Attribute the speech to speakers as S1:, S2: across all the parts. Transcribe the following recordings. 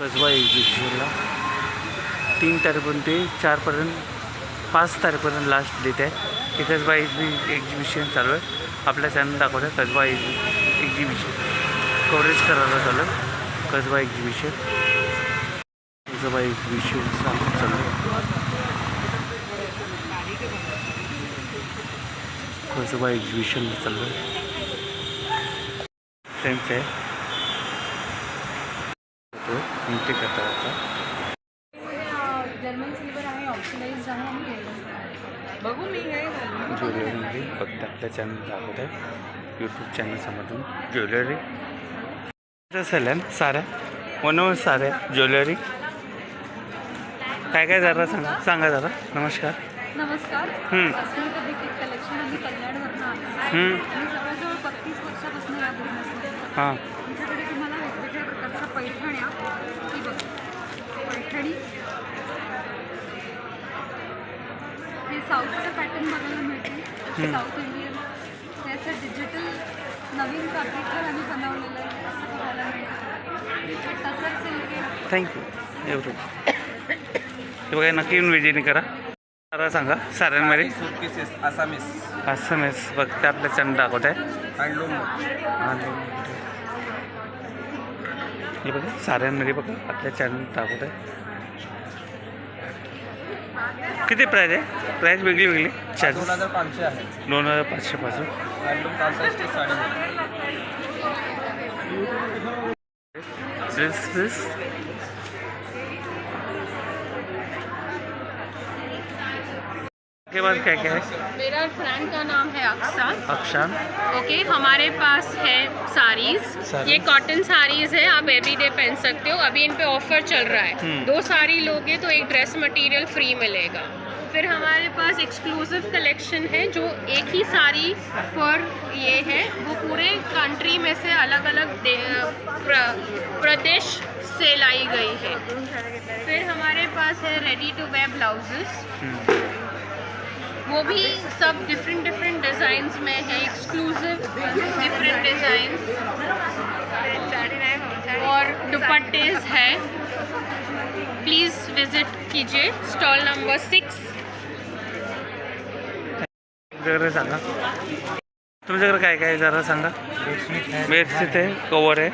S1: कसबा एक्झिबिशनला तीन तारखेपर्यंत ते चारपर्यंत पाच तारखेपर्यंत लास्ट डेट आहे. ते कसबा एक्झि एक्झिबिशन चालू आहे. आपल्या चॅनल दाखवलं कसबा एक्झि एक्झिबिशन कव्हरेज करायला चालू आहे. कसबा एक्झिबिशन कसबा एक्झिबिशन चालू आहे. कसबा एक्झिबिशन चालू आहे. फ्रेंड्स आहे. एंट्री करता करता
S2: जर्मन सिल्वर आहे ऑप्शनाइज आहे आणि गोल्डन बघू मी हे घालून.
S1: ज्वेलरीमध्ये फक्त आपल्या चॅनल दाखवत आहे यूट्यूब चॅनलसमधून ज्वेलरी. असेल ना साऱ्या? वन साऱ्या ज्वेलरी. काय काय जरा सांगा सांगा जरा. नमस्कार.
S2: नमस्कार.
S1: हां.
S2: प्रकारच्या पैठण्या. ही बघ. पैठणी. हे साऊथचं पॅटर्न बघायला मिळते. साऊथ इंडियन असं डिजिटल नवीन फॅब्रिकवर आम्ही बनवलेलं आहे. असं बघायला मिळतं. टसर सिल्क
S1: थँक्यू एवढं. हे बघा नक्की येऊन विजिट करा. जरा सांगा साऱ्यांमध्ये.
S3: आसामीस
S1: असं मेस फक्त आपल्या चॅनल दाखवत आहे
S3: हँडलूम
S1: हे बघा साऱ्यांमध्ये बघा आपल्या चॅनल दाखवत आहे. किती प्राईज आहे? प्राईज वेगळी वेगळी. चार्ज
S3: दोन हजार पाचशे आहे.
S1: दोन हजार
S3: साडी
S1: ड्रेस ड्रेस के बाद क्या क्या है?
S4: मेरा ब्रांड का नाम है अक्सा।
S1: अक्षान
S4: ओके हमारे पास है साड़ीज। ये कॉटन साड़ीज है आप एवरीडे पहन सकते हो। अभी इन पे ऑफ़र चल रहा है।
S1: हम्म।
S4: दो साड़ी लोगे तो एक ड्रेस मटेरियल फ्री मिलेगा। फिर हमारे पास एक्सक्लूसिव कलेक्शन है जो एक ही साड़ी पर ये है। वो पूरे कंट्री में से अलग अलग प्र, प्रदेश से लाई गई है। फिर हमारे पास है रेडी टू वेयर ब्लाउजेस. वो भी सब डिफरेंट डिफरेंट डिज़ाइंस में है एक्सक्लूसिव डिफरेंट डिज़ाइंस और दुपट्टेज है। प्लीज़ विज़िट कीजिए स्टॉल नंबर सिक्स
S1: सांगा। तुमच्याकडे काय काय जरा सांगा? बेडशीट आहे कवर हे।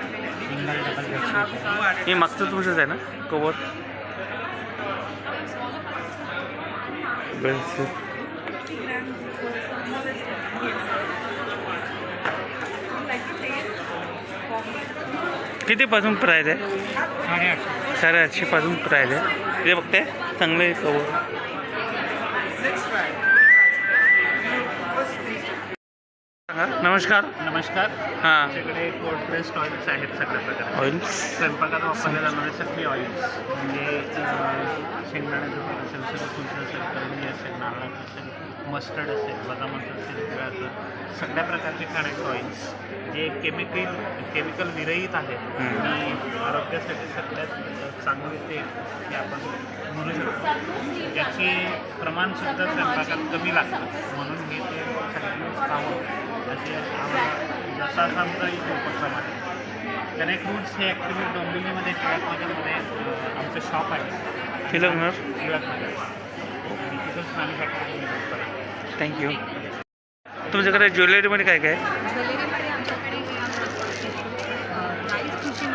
S1: मागचं तुमचंच आहे ना, कवर। बेडशीट कितीपासून प्राईज आहे? साडे आठशेपासून प्राईज आहे. ते बघते चांगले कवर नमस्कार.
S5: नमस्कार.
S1: हां.
S5: आमच्याकडे कोल्ड प्रेस्ड ऑइल्स आहेत सगळ्या प्रकारचे.
S1: ऑइल
S5: स्वयंपाकात वापरले जाणारे सगळे ऑइल्स म्हणजे शेंगदाण्याचं तेल असेल सूर्यफूलचं असेल करंजी असेल नारळाचं असेल मस्टर्ड असेल बदामाचं असेल तिळाचं सगळ्या प्रकारचे खाण्याचे ऑइल्स जे केमिकल केमिकल विरहित
S1: हम्म.
S5: आणि आरोग्यासाठी सगळ्यात चांगले ते आपण म्हणू शकतो. ज्याचे प्रमाणसुद्धा स्वयंपाकात कमी लागतं. म्हणून हे ते सगळ्यांनी खावं. असे आम्हाला जसा असा आमचा एक उपक्रम आहे. कनेक्ट रूट्स हे ॲक्च्युली डोंबिवलीमध्ये टिळकनगरमध्ये आमचं शॉप आहे.
S1: टिळकनगर?
S5: टिळकनगर. आणि तिथंच मॅन्युफॅक्चरिंग
S1: थँक्यू तुमच्याकडे ज्वेलरीमध्ये काय काय आहे
S2: ज्वेलरीमध्ये आमच्याकडे हे आहे राईस तुशी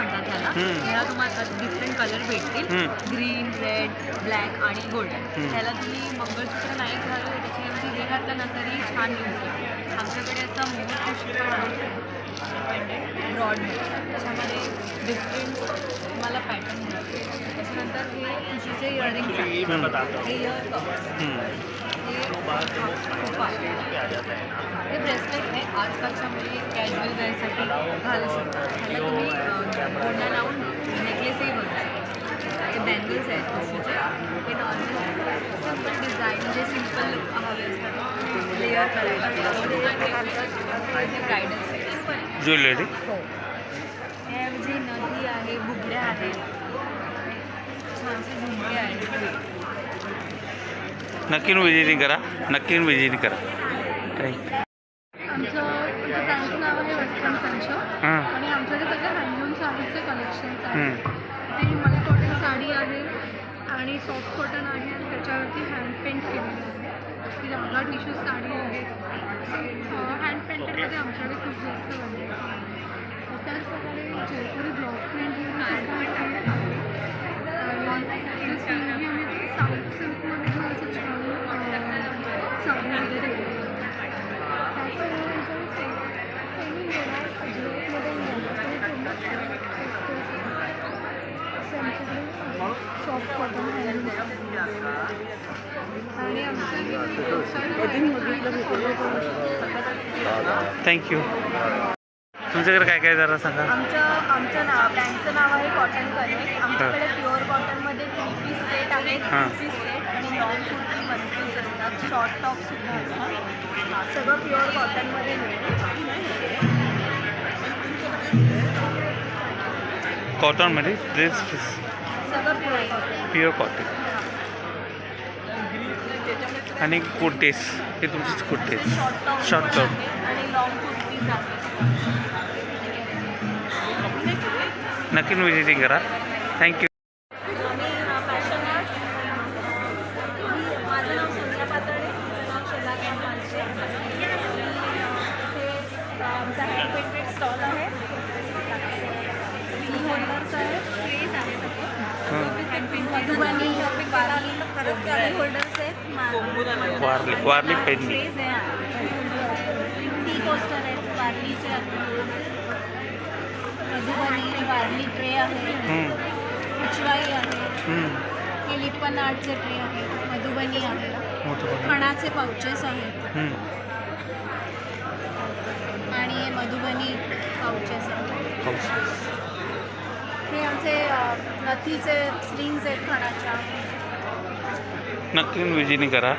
S2: म्हणतात त्याला
S1: हम्म.
S2: याला तुम्हाला डिफरंट कलर भेटतील. ग्रीन रेड ब्लॅक आणि गोल्डन
S1: त्याला
S2: तुम्ही मंगळसूत्र नाही घालू त्याच्याऐवजी हे घातलं तरी छान दिसतं. आमच्याकडे असा पेंडेंट ब्रॉडमध्ये त्याच्यामध्ये डिफरंट तुम्हाला पॅटर्न मिळतील. त्याच्यानंतर हे इयरिंग्स आहेत.
S5: हम्म.
S2: हे इयर. हे हे ब्रेसलेट आहे आजकालच्या मुली कॅज्युअल वेअरसाठी घालू शकतात. ह्याला तुम्ही बँगल्स आहेत तुळशीचे हे। नॉर्मल सिंपल डिझाईन जे सिंपल हवे असतात लेअर करायला आहे
S1: ज्वेलरी?
S2: हो याऐवजी नदी आहे बुगड्या आहेत छानसे झुमके आहेत
S1: नक्की विजिटिंग करा नक्की विजिटिंग करा। थँक्यू
S2: आणि
S4: कॉटन आहे आणि त्याच्यावरती हँड पेंट केलेलं आहे. ही टिशू साडी आहे. हँड पेंटेडमध्ये आमच्याकडे खूप जास्त म्हणजे बनले त्याचप्रकारे जयपुरी
S1: थँक्यू तुमच्याकडे काय काय जरा सांगा?
S4: आमचं आमचं नाव ब्रँडचं नाव आहे कॉटन आमच्याकडे प्युअर कॉटनमध्ये थ्री पीस सेट आहेत
S1: हां.
S4: टू पीस सेट आणि लॉंग कुर्ती वन पीस असतात. शॉर्ट टॉपसुद्धा असतात. हां, सगळं प्युअर कॉटनमध्ये
S1: कॉटनमध्ये ड्रेस
S4: सगळं प्युअर कॉटन
S1: प्युअर कॉटन आणि कुर्तीज हे तुमचीच कुर्तीज
S4: शॉर्ट टॉप आणि लॉंग कुर्तीज
S1: नक्की विजिटिंग करा. थँक्यू
S4: वारली ट्रे आहे. उचवाई आहे. हे लिपन आर्टचे ट्रे आहे. मधुबनी आहे. खणाचे पाउचेस आहेत. आणि हे मधुबनी पाउचेस आहेत. हे आमचे नथीचे स्ट्रिंग्स आहेत खणाच्या
S1: नक्की विजिटिंग करा.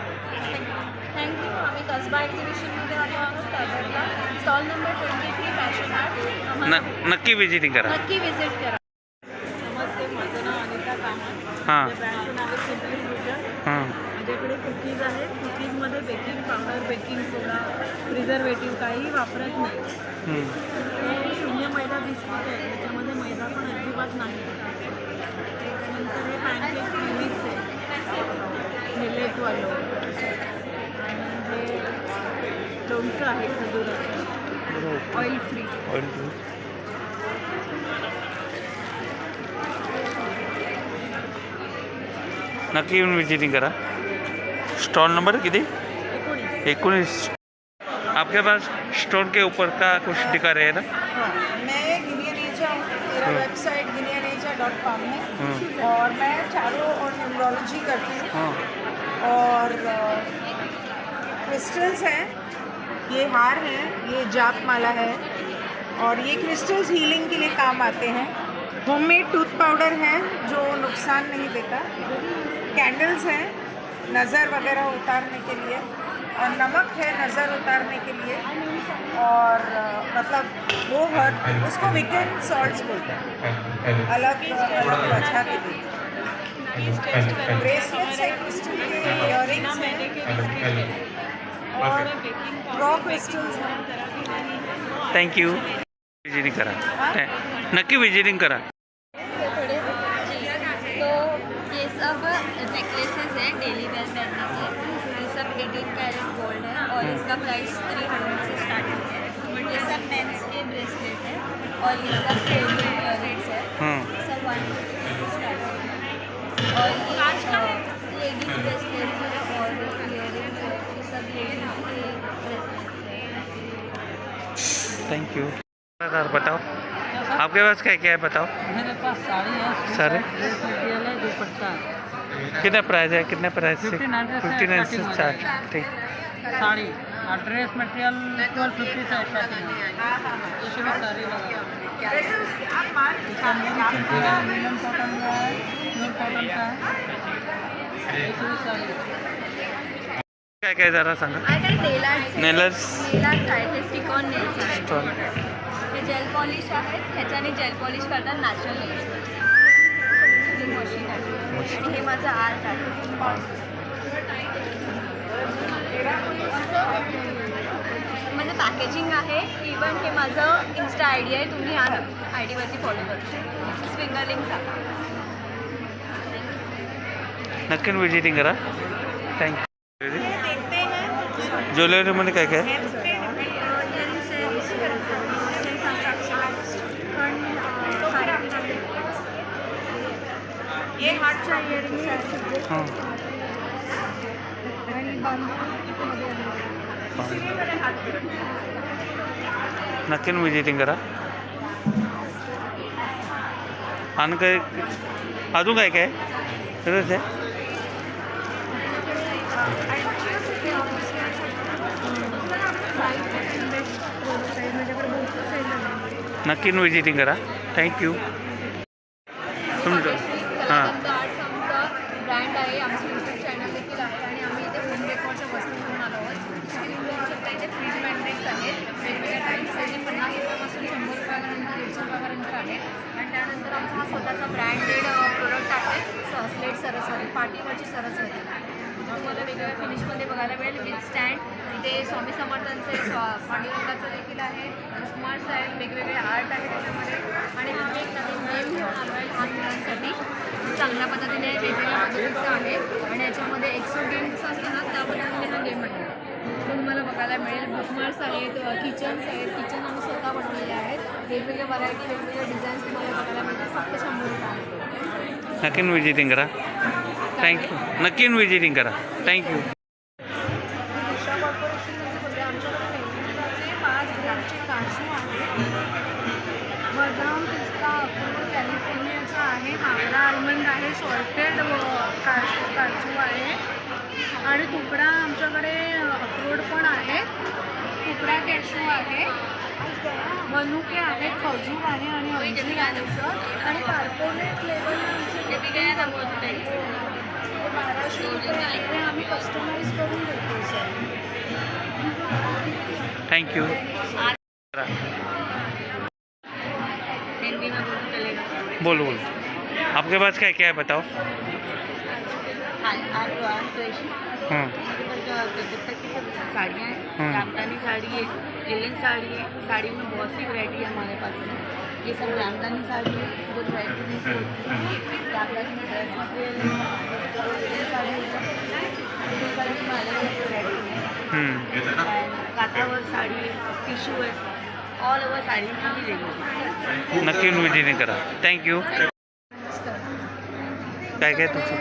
S4: थँक्यू आम्ही कसबा एक्झिबिशनमध्ये आलो stall number twenty three fashion art
S1: नक्की विजिटिंग करा.
S4: नक्की विजिट करा.
S2: नमस्ते माझं नाव अनिता कामत.
S1: हां.
S2: ब्रँडचं नाव आहे सिम्पली फ्युजन
S1: हां.
S2: माझ्याकडे कुकीज आहेत. कुकीजमध्ये baking powder baking soda preservative काहीही वापरत नाही. हे शून्य मैदा आहे खजुराचं ऑइल फ्री
S1: ऑइल नक्की येऊन विजिटिंग करा. स्टॉल नंबर किती?
S2: एकोणीस.
S1: आपके पास स्टोन के ऊपर का कुछ दिखा रहे हैं ना?
S6: हाँ मैं गिनिया नेचा मेरा। वेबसाइट गिनिया नेचा डॉट कॉम है।
S1: हाँ।
S6: और मैं चारों और न्यूमरोलॉजी करती हूँ।
S1: हाँ।
S6: और क्रिस्टल्स हैं। ये हार हैं, ये जाप माला है और ये क्रिस्टल्स हीलिंग के लिए काम आते हैं। होममेड टूथ पाउडर है, जो नुकसान नहीं देता। कैंडल्स हैं, नज़र वगैरह उतारने के लिए। और नमक है, नज़र उतारने के लिए। और मतलब वो हर, उसको वीकेंड सॉल्ट्स बोलते हैं। अलग अलग त्वचा के लिए ब्रेसलेट्स है क्रिस्टल के इयरिंग्स हैं। रॉ हैं।
S1: थँक्यू विजिटिंग करा। नक्की विजिटिंग करा।
S4: तो ये सब नेकलेसेस हैं डेली वेयर पहनने के। ये सब 18 कैरेट गोल्ड है और इसका प्राइस 300 से स्टार्टिंग है ये सब मेंस के ब्रेसलेट है और ये सब फेवरेट इयरिंग्स है।
S1: हाँ
S4: सब वन है और
S1: थैंक यू बताओ। आपके पास क्या क्या है बताओ।
S2: मेरे पास साड़ी है
S1: सारे कितना प्राइस है? कितने प्राइस से? फिफ्टी नाइन से स्टार्ट ठीक।
S2: Sari dress material twelve fifty से साड़ी कॉटन का है प्योर कॉटन का है।
S1: काय काय जरा सांगा. नेलर्स.
S4: नेलार्ट आहे ते स्टिकॉन नेल्स आहेत.
S1: स्टॉल
S4: हे जेल पॉलिश आहेत ह्याच्याने जेल पॉलिश करतात नॅचरल नेल्स. ही मशीन आहे. आणि हे माझं आर्ट आहे. म्हणजे पॅकेजिंग आहे इवन हे माझं इन्स्टा आय डी आहे तुम्ही ह्या आय डीवरती फॉलो करू शकता. स्विंगरलिंग सांगा
S1: नक्की विजिटिंग करा। थँक्यू
S4: देखते हैं
S1: ज्वेलरीमध्ये काय काय आहे?
S7: इयरिंग्स है? सिल्क कंट्रक्शन
S4: ये
S7: हार्टच्या इयरिंग्स आहेत
S1: हां।
S7: आणि बांबू
S1: नक्की विजिटिंग करा आणि काय अजून काय काय सगळंच आहे नक्की विजिटिंग करा. थँक्यू तुमचं. हां.
S2: ब्रँड आहे आमचं यूट्यूब चॅनल देखील आहे आणि आम्ही इथे होम डेकॉरच्या वस्तू घेऊन आलो आहोत. शकता इथे फ्रीज मॅग्नेट्स आहेत. वेगवेगळ्या टाईप्स आहेत जे पन्नास रुपयापासून शंभर रुपयापर्यंत दीडशे रुपयापर्यंत आहे. आणि त्यानंतर आमचा हा स्वतःचा ब्रँडेड प्रोडक्ट आहे. स- स्लेट सरस्वती पाठीवरची सरस्वती तुम्हाला वेगवेगळ्या फिनिशमध्ये बघायला मिळेल. विथ स्टँड ते स्वामी समर्थांचे स्वा पांडुरंगाचं देखील आहे. कुमार आहेत वेगवेगळे आर्ट आहे त्याच्यामध्ये. आणि आम्ही एक नवीन गेम घेऊन आलो आहे लहान मुलांसाठी. चांगल्या पद्धतीने वेगवेगळ्या पद्धतीचं आहे. आणि याच्यामध्ये एक्सो गेम्स असतात ना त्या पद्धतीने हा गेम आहे तो तुम्हाला बघायला मिळेल. बुकमार्क्स आहेत किचन्स आहेत. किचन आम्ही स्वतः बनवलेले आहेत. वेगवेगळे व्हरायटी वेगवेगळ्या डिझाईन्स तुम्हाला बघायला मिळतात फक्त शंभर रुपये.
S1: नक्की विजिटिंग करा थँक्यू नक्की विजिटिंग करा. थँक्यू
S4: पाच आहे बदाम पिस्ता अकोला कॅलिफोर्नियाचा आहे हावडा आल्मंड आहे सॉल्टेड काजू काजू आहे आणि तुकडा आमच्याकडे अक्रोड पण आहे तुकडा कॅशू आहे मनुके आहे खजूर आहे आणि अंजीर आहे सर आणि कार्पोरेट लेवल आमचे बाराशे रुपये आहे आम्ही कस्टमाइज करून देतो सर
S1: थँक्यू
S2: हिंदी में बोलो चलेगा
S1: बोलो। बोलो आपके पास क्या क्या है बताओ। हाँ।
S2: साड़ियाँ हैं
S1: हाँ।
S2: साड़ी है लिलन साड़ी है साड़ी में बहुत सी वैरायटी है हमारे पास। ये सब जामदानी साड़ी जो वैरायटी ये साड़ी टिशू है ऑल ओवर साड़ी
S1: नक्की विजिटिंग करा. थँक्यू काय काय तुमचं?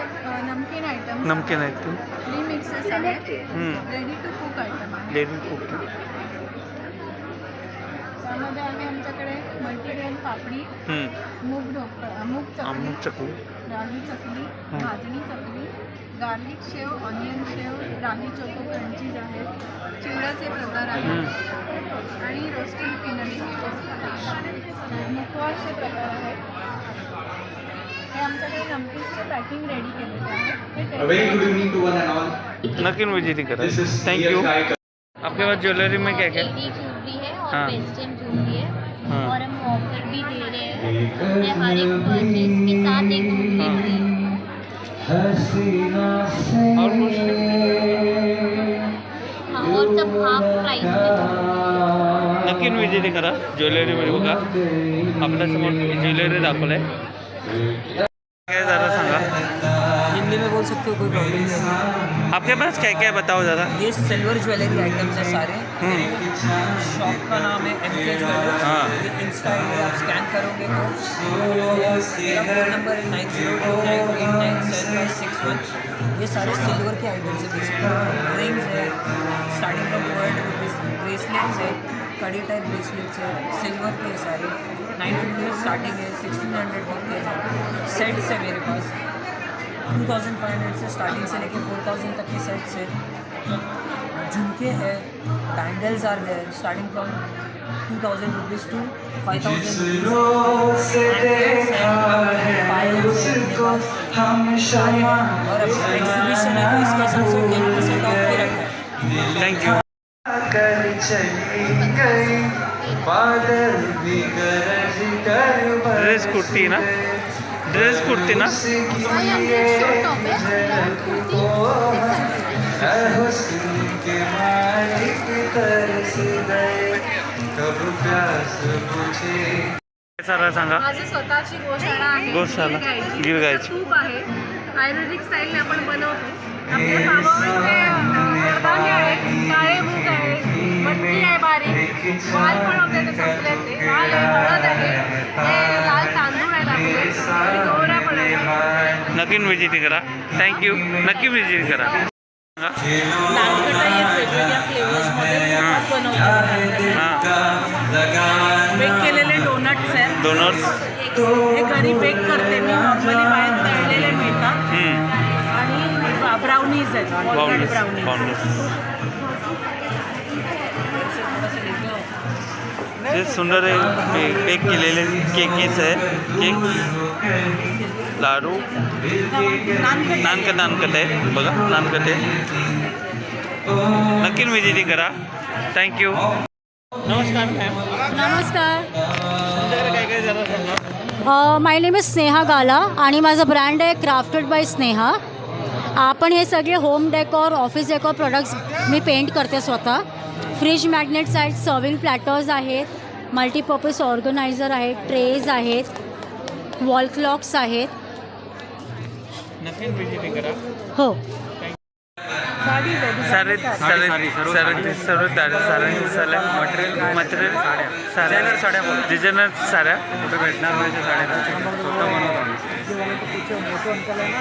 S4: नमकीन आयटम
S1: नमकीन तू
S4: थ्री मिक्सेस आहेत रेडी टू कुक आयटम आहे.
S1: लेडी कुकिंग
S4: त्यामध्ये आम्ही आमच्याकडे मल्टीग्रेन पापडी
S1: हम्म,
S4: मूग ढोकळा मूग चकली
S1: अमुक चकू
S4: ragi chakli भाजणी chakli garlic sev onion sev ragi choco crunchies आहेत चिवड्याचे प्रकार आहेत. आणि रोस्टिंग फिनरी मुखवासचे प्रकार आहेत.
S1: नक्की विजिटिंग करा.
S8: T.S. Guy.
S1: आपके पास ज्वेलरी में क्या क्या है?
S7: ज्वेलरी है और
S1: हाँ।
S7: वेस्टर्न ज्वेलरी है
S1: हाँ।
S7: और हम ऑफ़र भी दे रहे हैं हर एक परचेज के साथ एक फ्री
S1: और कुछ
S7: हाँ और सब हाफ़ प्राइस में
S1: करा बघा आपल्यासमोर ज्वेलरी दाखवलं आहे आपके पास क्या क्या बताओ ज़रा
S9: ये सिल्वर ज्वेलरी आइटम्स है सारे।
S1: हम्म,
S9: शॉप का नाम है एम
S1: हाँ।
S9: इंस्टा आप स्कैन करोगे तो। नंबर है nine zero two nine eight nine seven five six one ये सारे सिल्वर के आइटम्स है बेसिकली रिंग्स है starting from four hundred bracelets है कड़ी टाइप ब्रेसलेट्स है सिल्वर के सारे। नाइन हंड्रेड स्टार्टिंग है सिक्सटीन हंड्रेड तक के सेट्स है मेरे पास। टू थाउज़ेंड फाइव हंड्रेड से स्टार्टिंग से लेके फोर थाउज़ेंड तक के सेट्स है झुमके है बैंडल्स आर है starting from two thousand rupees to five thousand और एग्जीबिशन है तो इसके हिसाब टेन परसेंट ऑफ़ भी रखा है।
S1: थैंक यू ड्रेस कुर्ती ना? ड्रेस कुर्ती ना
S4: हाँ
S1: सांगा.
S4: माझी स्वतःची गोशाळा आहे.
S1: गोशाळा,
S4: गीर आहे. आयुर्वेदिक स्टाईलने आपण बनवतो कडधान्य काळे मूग आहे मटकी आहे बारीक. वाल पण होते ते संपले ते. वाल आहे हळद आहे हे लाल तांदूळ आहेत आपले आणि दोरा पण आहे
S1: नक्की विजिट करा. थँक्यू नक्की विजिट करा.
S2: बेक केलेले डोनट्स आहेत
S1: डोनट्स
S2: हे घरी बेक करते मी. नॉर्मली बाहेर तळलेले मिळतात आणि ब्राउनीज आहेत. ब्राउनीज
S1: हे सुंदर बेक केलेले केकीच आहे. केक लाडू नानकट नानकट आहे. बघा नानकट आहे. नक्की विजिट करा. थँक्यू नमस्कार मॅम
S10: नमस्कार.
S1: काय काय सांगा
S10: my name is Sneha Gala आणि माझं ब्रँड आहे क्राफ्टेड बाय स्नेहा आपण हे सगळे home decor office decor products मी पेंट करते स्वतः. फ्रीज मॅग्नेट्स आहेत सर्विंग प्लॅटर्स आहेत. मल्टीपर्पज ऑर्गनायझर आहेत ट्रेज आहेत वॉल क्लॉक्स आहेत. हो.
S1: सारे सारे सारे सर्व सारे सारे मटेरियल मटेरियल साड्या. साड्या. डिझायनर साड्या कुठे भेटणार नाही साड्या.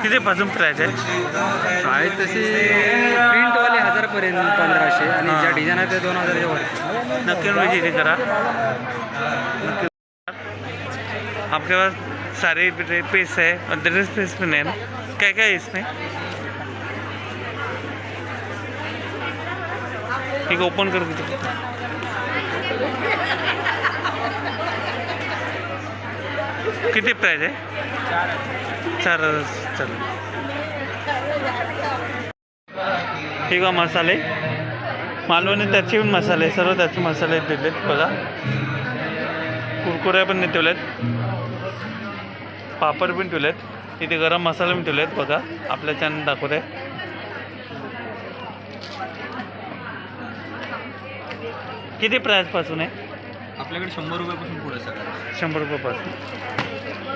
S1: कितीपासून प्राईस आहे?
S11: प्राईस तशी प्रिंटवाले हजारपर्यंत पंधराशे आणि. ज्या डिझाईन आहे ते दोन हजारच्या वर.
S1: नक्की विजिट करा. नक्की आपके पास सारे पीस है और ड्रेस पीस भी है क्या क्या है इसमें? एक ओपन कर किती प्राइस आहे? चार चल ठीक आहे मसाले. मालवणी त्याचे पण मसाले सर्व त्याचे मसाले दिलेत बघा. कुरकुऱ्या पण ठेवल्यात. पापड पण ठेवलेत इथे गरम मसाले पण ठेवलेत बघा. आपल्या चॅनल दाखवत. आहे किती प्राईसपासून आहे?
S11: आपल्याकडे शंभर रुपयापासून पुढे सगळं.
S1: शंभर रुपयापासून.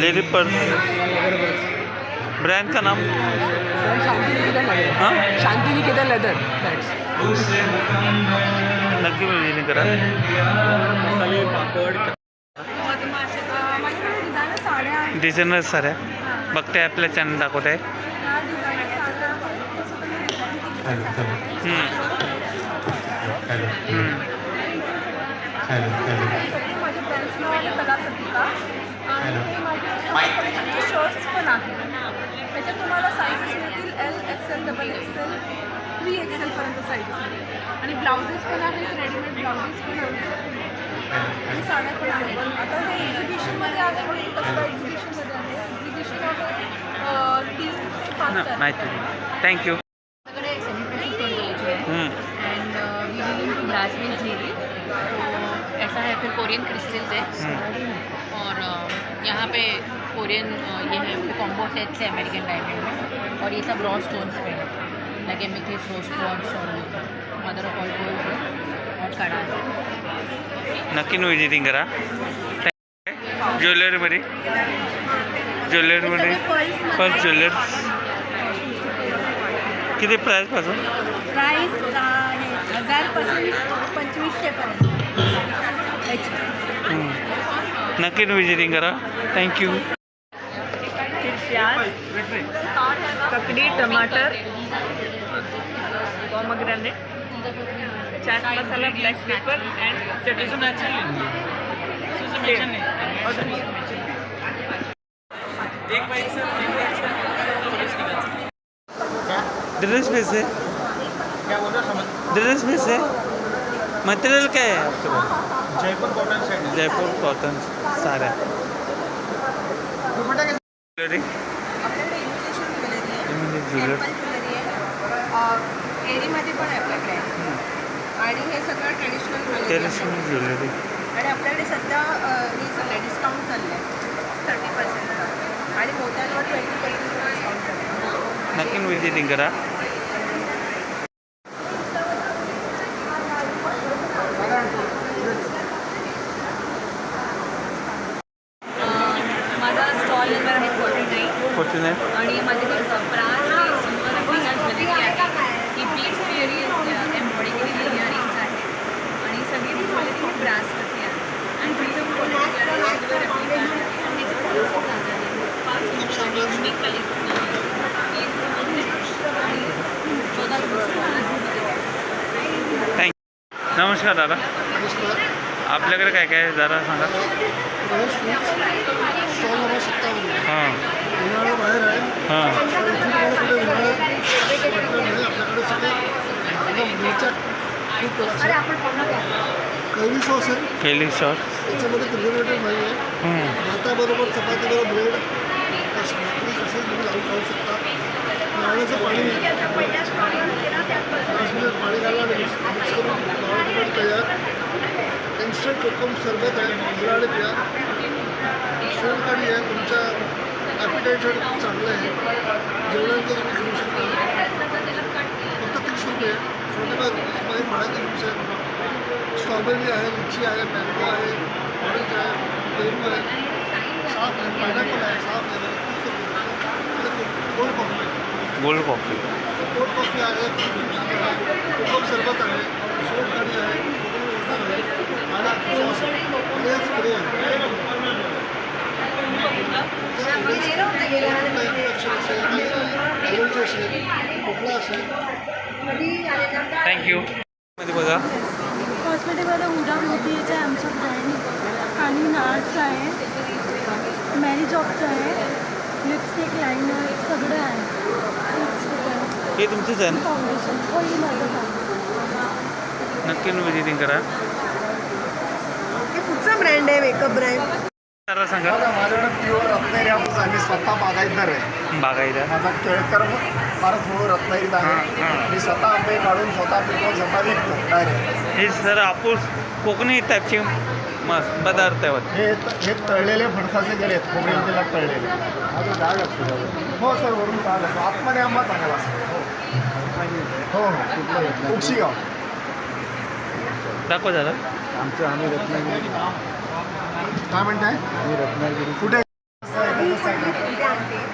S1: Lady purse. ब्रांड का नाम?
S11: शांति निकेतन लेदर
S1: हाँ?
S11: शांति निकेतन लेदर दैट्स
S1: नक्की विजिट करा.
S4: डिझायनर
S1: साऱ्या. बघते आपल्या चॅनल दाखवत. आहे
S4: ह्या डिझायनर साड्या
S1: हम्म. हम्म.
S4: सगळे माझे फ्रेंड्स नाव आहे कला सत्रिका आणि हे माझे शर्ट्स पण आहेत त्याच्यात तुम्हाला साईजेस मिळतील L XL double XL three एक्सेलपर्यंत sizes मिळतील. आणि ब्लाउजेस पण आहेत रेडीमेड ब्लाउजेस पण आहेत. आणि साड्या पण आहेत. आता हे एक्झिबिशनमध्ये आहे म्हणून कसं एक्झिबिशनमध्ये आहे? एक्झिबिशन आहे. तीस ते पाच.
S1: माहिती थँक्यू
S4: है वी इन तो ऐसा है फिर कोरियन क्रिस्टल्स है और यहाँ पे कोरियन ये है कॉम्बो सेट्स है अमेरिकन डायमंड में और ये सब रॉ स्टोन्स पे है। लाइक एमिथिस रोज क्वार्ट्स और मदर ऑफ़ ऑल गोल्ड और कड़ा
S1: नक्की विजिटिंग करा। ज्वेलरीमध्ये ज्वेलरीमध्ये फ़र्स्ट ज्वेलर्स किती प्राईसपासून
S12: प्राईस हजारपासून पंचवीसशेपर्यंत
S1: नक्की विजिटिंग करा. थँक्यू
S2: प्याज ककड़ी टमाटर pomegranate chaat masala black pepper and
S1: dress piece है। ड्रेस पीस है। मटेरियल काय? आहे आपके pass?
S5: Jaipur cotton set
S1: Jaipur cotton साड्या ज्वेलरी।
S2: आपल्याकडे imitation jewellery
S1: jewellery
S2: temple jewellery. आहे. एरीमध्ये पण आहे आपल्याकडे. आणि हे सगळं ट्रेडिशनल
S1: ट्रेडिशनल ज्वेलरी.
S2: आणि आपल्याकडे सध्या हे चाललं डिस्काउंट चाललं आहे थर्टी पर्सेंटचा आणि मोत्यांवर ट्वेंटी पर्सेंट डिस्काउंट चाललं आहे
S1: नक्की विजिटिंग करा
S2: माझा स्टॉल नंबर आहे फोर्टी नाईन
S1: फोर्टी नाईन
S2: आणि माझ्याकडे ब्रास आहे सिल्वर ज्वेलरी आहे ही बीट्स ज्वेलरी एम्ब्रॉयडरी केलेली इयरिंग्स आहे आणि सगळी ती ज्वेलरी ही ब्रासवरती आहे आणि प्रीमियम क्वालिटी सिल्वर रेप्लिका आहे आणि ह्याची quality चांगली आहे. फार सुंदर
S1: नमस्कार दादा. आपल्याकडे काय काय जरा सांगा. हां.
S13: उन्हाळा बाहेर आहे
S1: हां।
S13: कैरी सॉस. आहे
S1: कैली शॉट
S13: त्याच्यामध्ये आहे भाताबरोबर चपातीबरोबर ब्रेड. कसे तुम्ही खाऊ मिनिट घाला मिक्स करून नॉर्मल तयार इन्स्टंट कोकम सरबत आहे गुलाडे पिया सोलकढी आहे तुमच्या ॲपिटाईटसाठी चांगलं आहे जेवणानंतर तुम्ही घेऊ शकता फक्त स्ट्रॉबेरी आहे लिची आहे मँगो आहे ऑरेंज आहे साफ़ आहे पायनॅपल आहे साफ़ आहे गोल्ड कॉफी। आहे
S1: गोल्ड कॉफी
S13: कोल्ड कॉफी आहे कोकम सरबत आहे सोप कढी आहे कोकम वॉटर आहे आणि सॉस आहे आणि हे स्प्रे आहे इन्फेक्शन असेल ॲलर्जी असेल खोकला असेल
S1: थँक्यू मध्ये बघा.
S4: कॉस्मेटिकमध्ये हुडा ब्युटीचं आहे आमचं ब्रँड आणि नार्स आहे मॅरी जॉबचं आहे लायनर सगळं आहे.
S1: हे तुमचीच आहे
S4: काम
S1: नक्की विजिटिंग करा.
S6: हे कुठचा ब्रँड आहे? मेकअप ब्रँड
S1: सांगा.
S13: माझ्याकडे प्युअर रत्नागिरी हापूस मी स्वतः बागायतदार आहे.
S1: बागायला
S13: माझा केळकर फारच मूळ रत्नागिरीत
S1: हां,
S13: आहे.
S1: हां.
S13: मी स्वतः आंबे काढून स्वतः पिकवून स्वतः विकतो
S1: हे सर आपूस कोकणी टाईपचे मस्त पदार्थ आहे वाटतं.
S13: हे हे तळलेले फणसाचे गरे आहेत खोबरेल तेलात तळलेले. असतो हो सर वरून डाळ असतो. आतमध्ये आंबा चांगला असतो. हो हो. उक्षीगाव.
S1: दाखवा जरा.
S13: आमचं आम्ही रत्नागिरी. काय म्हणताय? आम्ही रत्नागिरी. कुठे?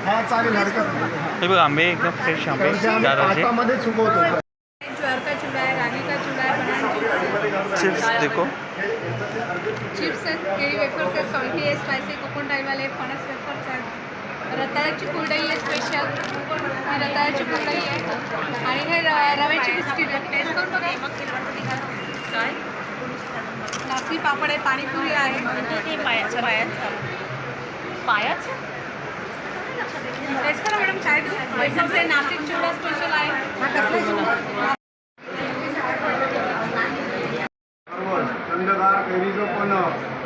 S13: हा चालेल हरकत नाही.
S1: हे बघ आंबे एकदम फ्रेश आंबे.
S13: कारण आम्ही
S1: दादाचे
S13: पाटामध्ये सुकवतो.
S2: ज्वार का चूड़ा है रानी का चूड़ा है बनाना
S1: चिप्स देखो.
S2: चिप्स आहेत केळी वेफर्स आहेत सॉल्टी आहे स्पायसी कोकण टाईवाले फणस वेफर्स आहेत. रताळ्याची कुरडई आहे स्पेशल रताळ्याची कुरडई आहे. आणि हे रव्याची बिस्किट आहे टेस्ट करून बघा. काय नाचणी पापड आहे पाणीपुरी आहे. पायाच पायाचं पायाचं टेस्ट करा मॅडम काय वेफर्स आहे नाशिक चिवडा स्पेशल आहे. querido Conor.